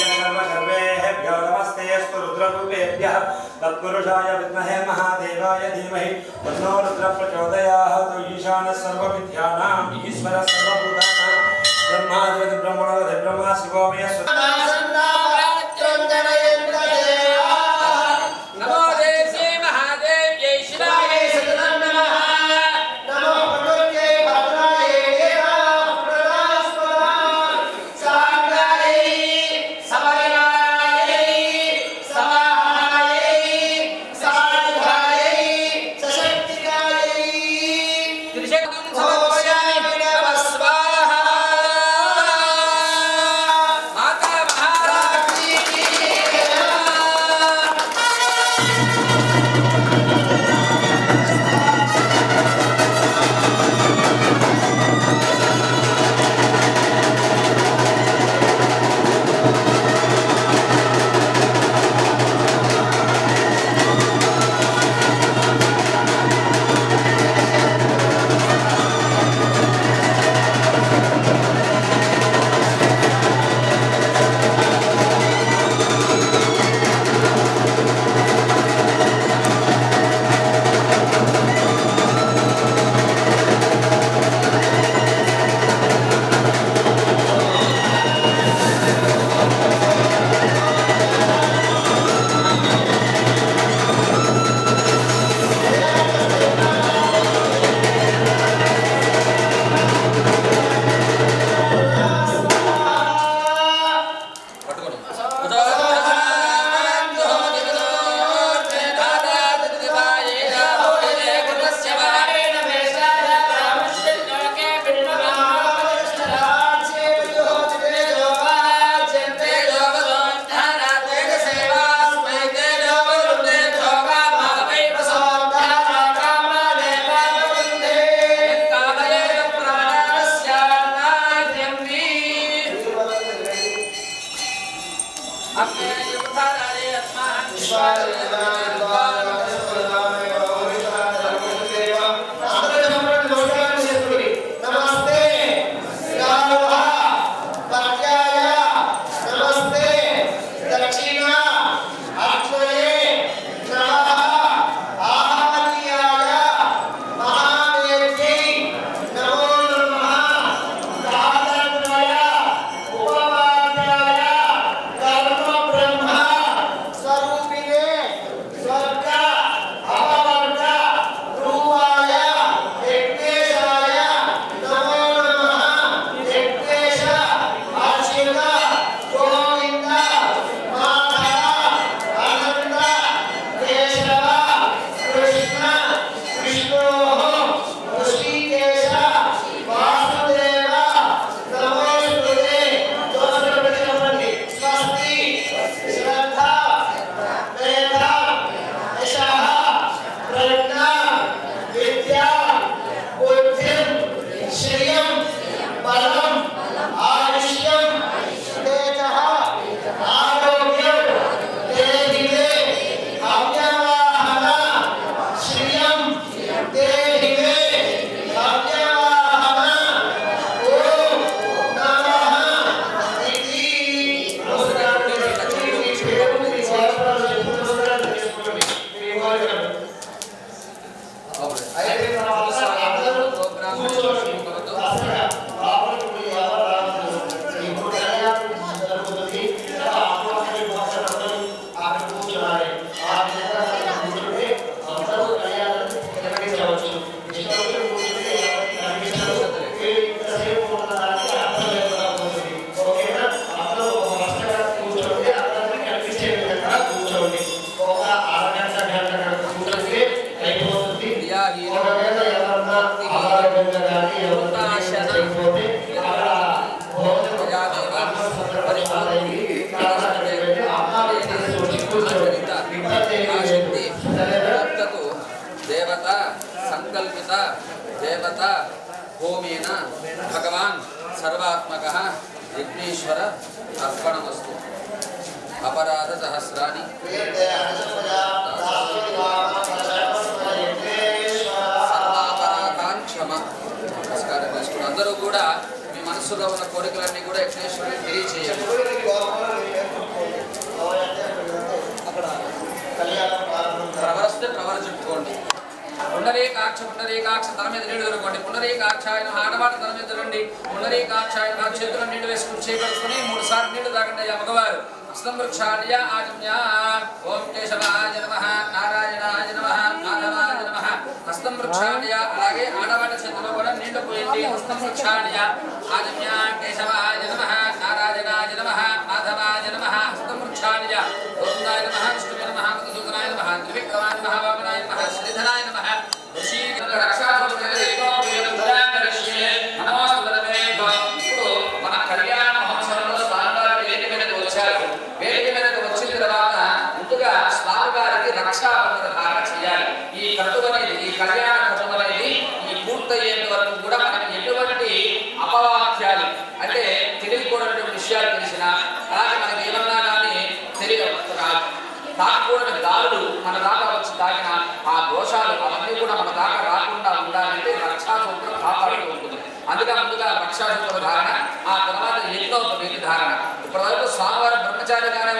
सर्वेभ्यो नमस्ते अस्तु रुद्ररूपेभ्यः तत्पुरुषाय विद्महे महादेवाय धीमहि तन्नो रुद्रप्रचोदयात् ईशानः सर्वविद्यानाम् ईश्वरः सर्वभूतानां ब्रह्मादिब्रह्मणो ब्रह्मा शिवो मे దేవత సంకల్పిత దేవత హోమేన భగవాన్ సర్వాత్మక విఘ్నేశ్వర అర్పణమస్తు అపరాధ సహస్రాన్ని కూడా మీ మనసులో ఉన్న కోరికలన్నీ కూడా యజ్ఞేశ్వరుడికి తెలియచేయాలి. ప్రవరస్తే ప్రవర చెప్పుకోండి. పునరేకాక్ష పునరేకాక్ష తల మీద నీళ్ళు కనుకోండి పునరేకాక్ష ఆయన ఆడవాళ్ళ తన మీద రండి. పునరేకాక్ష ఆయన చేతుల నీళ్ళు వేసుకుని చేపడుకుని మూడు సార్లు నీళ్ళు తాగండి అయ్యా మగవారు. అస్తం వృక్షాడియా ఆజమ్య ఓం కేశవాయ నమ. నారాయణాయ నమ. హస్తం వృక్షాళ్య అలాగే ఆడవాళ్ళ చేతిలో కూడా నీళ్ళు పోయింది హస్తం వృక్షాణ్య ఆజమ్య కేశవాయ నమ. కళ్యాణ కథం అనేది ఈ పూర్తయ్యేంత వరకు కూడా మనకి ఎటువంటి అపవాక్యాలు అంటే తెలియకూడనటువంటి విషయాలు తెలిసినా అలాగే మనకి ఏమన్నా కానీ తెలియ తాకూడని దారులు మన దాకా వచ్చి తాకిన ఆ దోషాలు అవన్నీ కూడా మన దాకా రాకుండా ఉండాలంటే రక్షాసూత్రం కాపాడుతూ ఉంటుంది. అందుకే ముందుగా రక్షాసూత్ర ధారణ ఆ తర్వాత యజ్ఞోపవేది ధారణ. ఇప్పటివరకు స్వామివారి బ్రహ్మచారి గానే